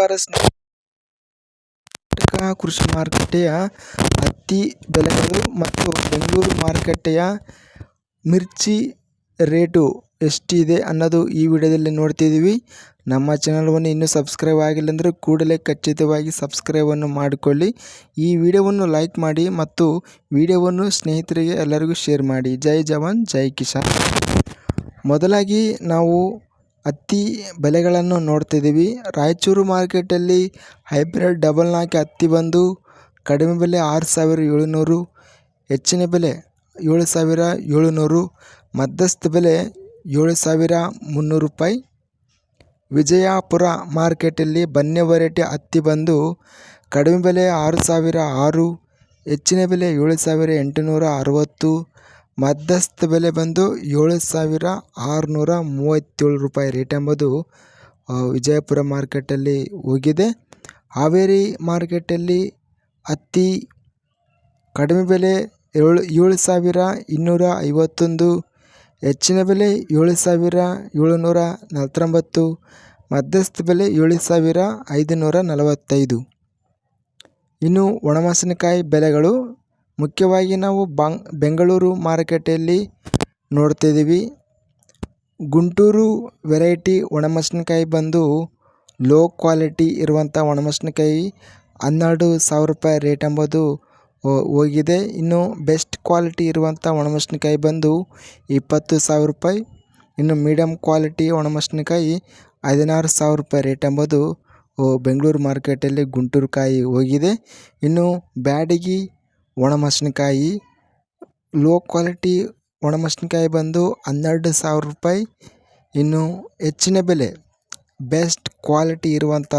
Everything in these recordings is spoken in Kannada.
ನಮಸ್ಕಾರ ಕರ್ನಾಟಕ ಕೃಷಿ ಮಾರುಕಟ್ಟೆಯ ಹತ್ತಿ ಬೆಲೆಗಳು ಮತ್ತು ಬೆಂಗಳೂರು ಮಾರುಕಟ್ಟೆಯ ಮಿರ್ಚಿ ರೇಟು ಎಷ್ಟಿದೆ ಅನ್ನೋದು ಈ ವಿಡಿಯೋದಲ್ಲಿ ನೋಡ್ತಿದ್ದೀವಿ. ನಮ್ಮ ಚಾನಲ್ವನ್ನು ಇನ್ನೂ ಸಬ್ಸ್ಕ್ರೈಬ್ ಆಗಿಲ್ಲ ಅಂದರೆ ಕೂಡಲೇ ಖಚಿತವಾಗಿ ಸಬ್ಸ್ಕ್ರೈಬನ್ನು ಮಾಡಿಕೊಳ್ಳಿ. ಈ ವಿಡಿಯೋವನ್ನು ಲೈಕ್ ಮಾಡಿ ಮತ್ತು ವಿಡಿಯೋವನ್ನು ಸ್ನೇಹಿತರಿಗೆ ಎಲ್ಲರಿಗೂ ಶೇರ್ ಮಾಡಿ. ಜೈ ಜವಾನ್, ಜೈ ಕಿಸಾನ್. ಮೊದಲಾಗಿ ನಾವು ಹತ್ತಿ ಬೆಲೆಗಳನ್ನು ನೋಡ್ತಿದ್ದೀವಿ. ರಾಯಚೂರು ಮಾರ್ಕೆಟಲ್ಲಿ ಹೈಬ್ರಿಡ್ ಡಬಲ್ ನಾಲ್ಕು ಹತ್ತಿ ಬಂದು ಕಡಿಮೆ ಬೆಲೆ ಆರು ಸಾವಿರ ಏಳುನೂರು, ಹೆಚ್ಚಿನ ಬೆಲೆ ಏಳು ಸಾವಿರ ಏಳುನೂರು, ಮಧ್ಯಸ್ಥ ಬೆಲೆ ಏಳು ಸಾವಿರ ಮುನ್ನೂರು ರೂಪಾಯಿ. ವಿಜಯಪುರ ಮಾರ್ಕೆಟಲ್ಲಿ ಬನ್ನಿ ವೆರೈಟಿ ಹತ್ತಿ ಬಂದು ಕಡಿಮೆ ಬೆಲೆ ಆರು ಸಾವಿರ ಆರು, ಹೆಚ್ಚಿನ ಬೆಲೆ ಏಳು ಸಾವಿರ ಎಂಟುನೂರ ಅರವತ್ತು ಮಧ್ಯಸ್ಥ ಬೆಲೆ ಬಂದು ಏಳು ಸಾವಿರ ಆರುನೂರ ಮೂವತ್ತೇಳು ರೂಪಾಯಿ ರೇಟ್ ಎಂಬುದು ವಿಜಯಪುರ ಮಾರ್ಕೆಟಲ್ಲಿ ಹೋಗಿದೆ. ಹಾವೇರಿ ಮಾರ್ಕೆಟಲ್ಲಿ ಅತಿ ಕಡಿಮೆ ಬೆಲೆ ಏಳು ಏಳು ಸಾವಿರ ಇನ್ನೂರ ಐವತ್ತೊಂದು, ಹೆಚ್ಚಿನ ಬೆಲೆ ಏಳು ಸಾವಿರ ಏಳುನೂರ ನಲವತ್ತೊಂಬತ್ತು, ಮಧ್ಯಸ್ಥ ಬೆಲೆ ಏಳು ಸಾವಿರ ಐದುನೂರ ನಲವತ್ತೈದು. ಇನ್ನು ಒಣಮೆಣಸಿನಕಾಯಿ ಬೆಲೆಗಳು ಮುಖ್ಯವಾಗಿ ನಾವು ಬಾಂಗ್, ಬೆಂಗಳೂರು ಮಾರುಕಟ್ಟೆಯಲ್ಲಿ ನೋಡ್ತಿದ್ದೀವಿ. ಗುಂಟೂರು ವೆರೈಟಿ ಒಣಮೆಣಸಿನ್ಕಾಯಿ ಬಂದು ಲೋ ಕ್ವಾಲಿಟಿ ಇರುವಂಥ ಒಣಮೆಣಸಿನ್ಕಾಯಿ ಹನ್ನೆರಡು ಸಾವಿರ ರೂಪಾಯಿ ರೇಟ್ ಎಂಬುದು ಹೋಗಿದೆ. ಇನ್ನು ಬೆಸ್ಟ್ ಕ್ವಾಲಿಟಿ ಇರುವಂಥ ಒಣಮೆಣಸಿನ್ಕಾಯಿ ಬಂದು ಇಪ್ಪತ್ತು ಸಾವಿರ ರೂಪಾಯಿ. ಇನ್ನು ಮೀಡಿಯಮ್ ಕ್ವಾಲಿಟಿ ಒಣಮೆಣಸಿನ್ಕಾಯಿ ಹದಿನಾರು ಸಾವಿರ ರೂಪಾಯಿ ರೇಟ್ ಎಂಬುದು ಬೆಂಗಳೂರು ಮಾರ್ಕೆಟಲ್ಲಿ ಗುಂಟೂರು ಕಾಯಿ ಹೋಗಿದೆ. ಇನ್ನು ಬ್ಯಾಡಗಿ ಒಣಮೆಣಸಿನಕಾಯಿ ಲೋ ಕ್ವಾಲಿಟಿ ಒಣಮೆಣಸಿನಕಾಯಿ ಬಂದು ಹನ್ನೆರಡು ಸಾವಿರ ರೂಪಾಯಿ. ಇನ್ನು ಹೆಚ್ಚಿನ ಬೆಲೆ ಬೆಸ್ಟ್ ಕ್ವಾಲಿಟಿ ಇರುವಂಥ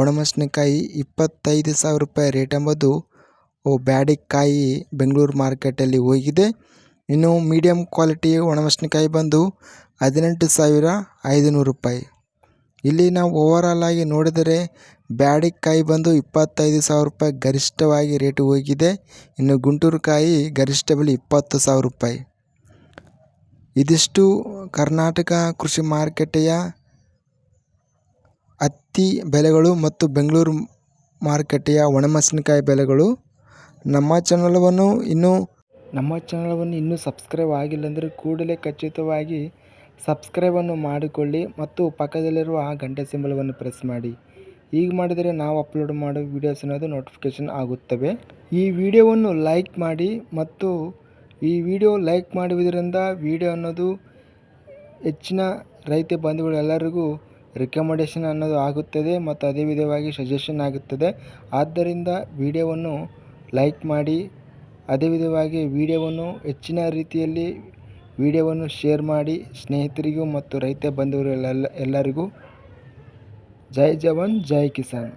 ಒಣಮೆಣಸಿನಕಾಯಿ ಇಪ್ಪತ್ತೈದು ಸಾವಿರ ರೂಪಾಯಿ ರೇಟ್ ಎಂಬುದು ಬ್ಯಾಡಿಕಾಯಿ ಬೆಂಗಳೂರು ಮಾರ್ಕೆಟಲ್ಲಿ ಹೋಗಿದೆ. ಇನ್ನು ಮೀಡಿಯಮ್ ಕ್ವಾಲಿಟಿ ಒಣಮೆಣಸಿನಕಾಯಿ ಬಂದು ಹದಿನೆಂಟು ಸಾವಿರ ಐದುನೂರು ರೂಪಾಯಿ. ಇಲ್ಲಿ ನಾವು ಓವರಾಲ್ ಆಗಿ ನೋಡಿದರೆ ಬ್ಯಾಡಿಕಾಯಿ ಬಂದು ಇಪ್ಪತ್ತೈದು ಸಾವಿರ ರೂಪಾಯಿ ಗರಿಷ್ಠವಾಗಿ ರೇಟ್ ಹೋಗಿದೆ. ಇನ್ನು ಗುಂಟೂರು ಕಾಯಿ ಗರಿಷ್ಠ ಬೆಲೆ ಇಪ್ಪತ್ತು ಸಾವಿರ ರೂಪಾಯಿ. ಇದಿಷ್ಟು ಕರ್ನಾಟಕ ಕೃಷಿ ಮಾರುಕಟ್ಟೆಯ ಹತ್ತಿ ಬೆಲೆಗಳು ಮತ್ತು ಬೆಂಗಳೂರು ಮಾರುಕಟ್ಟೆಯ ಒಣಮೆಣಸಿನಕಾಯಿ ಬೆಲೆಗಳು. ನಮ್ಮ ಚಾನಲವನ್ನು ಇನ್ನೂ ನಮ್ಮ ಚಾನಲವನ್ನು ಇನ್ನೂ ಸಬ್ಸ್ಕ್ರೈಬ್ ಆಗಿಲ್ಲ ಅಂದರೆ ಕೂಡಲೇ ಖಚಿತವಾಗಿ ಸಬ್ಸ್ಕ್ರೈಬನ್ನು ಮಾಡಿಕೊಳ್ಳಿ ಮತ್ತು ಪಕ್ಕದಲ್ಲಿರುವ ಆ ಗಂಟೆ ಸಿಂಬಲವನ್ನು ಪ್ರೆಸ್ ಮಾಡಿ. ಈಗ ಮಾಡಿದರೆ ನಾವು ಅಪ್ಲೋಡ್ ಮಾಡೋ ವೀಡಿಯೋಸ್ ಅನ್ನೋದು ನೋಟಿಫಿಕೇಷನ್ ಆಗುತ್ತವೆ. ಈ ವಿಡಿಯೋವನ್ನು ಲೈಕ್ ಮಾಡಿ ಮತ್ತು ಈ ವಿಡಿಯೋ ಲೈಕ್ ಮಾಡುವುದರಿಂದ ವಿಡಿಯೋ ಅನ್ನೋದು ಹೆಚ್ಚಿನ ರೈತ ಬಂಧುಗಳು ಎಲ್ಲರಿಗೂ ರಿಕಮೆಂಡೇಷನ್ ಅನ್ನೋದು ಆಗುತ್ತದೆ ಮತ್ತು ಅದೇ ವಿಧವಾಗಿ ಸಜೆಷನ್ ಆಗುತ್ತದೆ. ಆದ್ದರಿಂದ ವಿಡಿಯೋವನ್ನು ಲೈಕ್ ಮಾಡಿ, ಅದೇ ವಿಧವಾಗಿ ವಿಡಿಯೋವನ್ನು ಹೆಚ್ಚಿನ ರೀತಿಯಲ್ಲಿ ವಿಡಿಯೋವನ್ನು ಶೇರ್ ಮಾಡಿ ಸ್ನೇಹಿತರಿಗೂ ಮತ್ತು ರೈತ ಬಂಧುಗಳೆಲ್ಲ ಎಲ್ಲರಿಗೂ. ಜೈ ಜವಾನ್ ಜೈ ಕಿಸಾನ್.